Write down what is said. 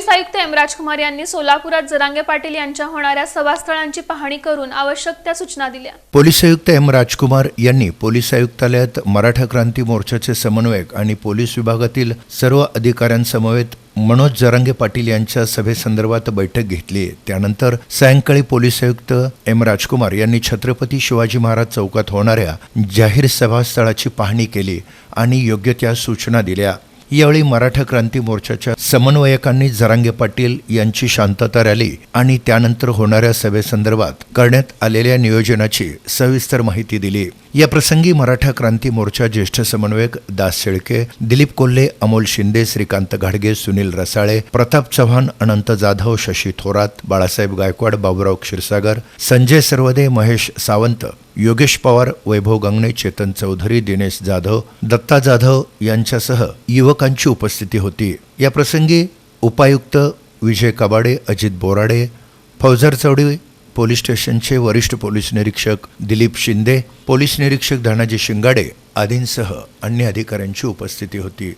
Police आयुक्त M राजकुमार यांनी सोलापुरात जरांगे पाटील यांच्या होणाऱ्या सभास्थळांची पाहणी करून आवश्यक त्या सूचना दिल्या. पोलीस आयुक्त एम राजकुमार यांनी पोलीस आयुक्तालयात मराठा क्रांती मोर्चाचे समन्वयक आणि पोलीस विभागातील सर्व अधिकाऱ्यांसमवेत मनोज जरांगे पाटील यांच्या सभेसंदर्भात बैठक घेतली. त्यानंतर सायंकाळी पोलीस आयुक्त एम राजकुमार यांनी छत्रपती शिवाजी महाराज चौकात होणाऱ्या जाहीर सभास्थळाची पाहणी केली आणि योग्य त्या सूचना दिल्या. यावेळी मराठा क्रांती मोर्चाच्या समन्वयकांनी जरांगे पाटील यांची शांतता रॅली आणि त्यानंतर होणाऱ्या सभेसंदर्भात करण्यात आलेल्या नियोजनाची सविस्तर माहिती दिली. या प्रसंगी मराठा क्रांती मोर्चा ज्येष्ठ समन्वयक दास शेळके दिलीप कोल्हे अमोल शिंदे श्रीकांत घाडगे सुनील रसाळे प्रताप चव्हाण अनंत जाधव शशी थोरात बाळासाहेब गायकवाड बाबुराव क्षीरसागर संजय सर्वदे महेश सावंत योगेश पवार वैभव गंगणे चेतन चौधरी दिनेश जाधव दत्ता जाधव यांच्यासह युवकांची उपस्थिती होती. या प्रसंगी उपायुक्त विजय कबाडे अजित बोराडे फौजर चौडी पोलीस स्टेशनचे वरिष्ठ पोलीस निरीक्षक दिलीप शिंदे पोलीस निरीक्षक धनाजी शिंगाडे आदींसह अन्य अधिकाऱ्यांची उपस्थिती होती.